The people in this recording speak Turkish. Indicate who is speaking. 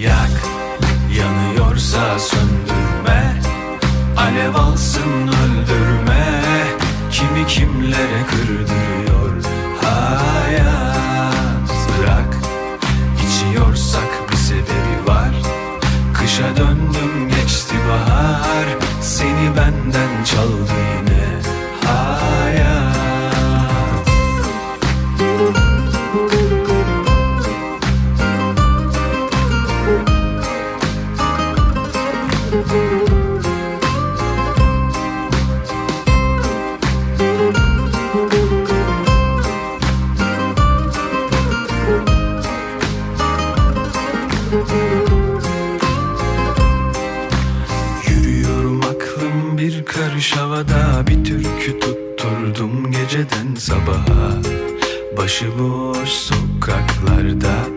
Speaker 1: Yak yanıyorsa söndürme Alev alsın öldürme. Kimi kimlere kırdırıyor hayat? Bırak içiyorsak bir sebebi var. Kışa döndüm geçti bahar. Seni benden çaldı yine Yürüyorum aklım bir karış havada. Bir türkü tutturdum geceden sabaha. Başıboş sokaklarda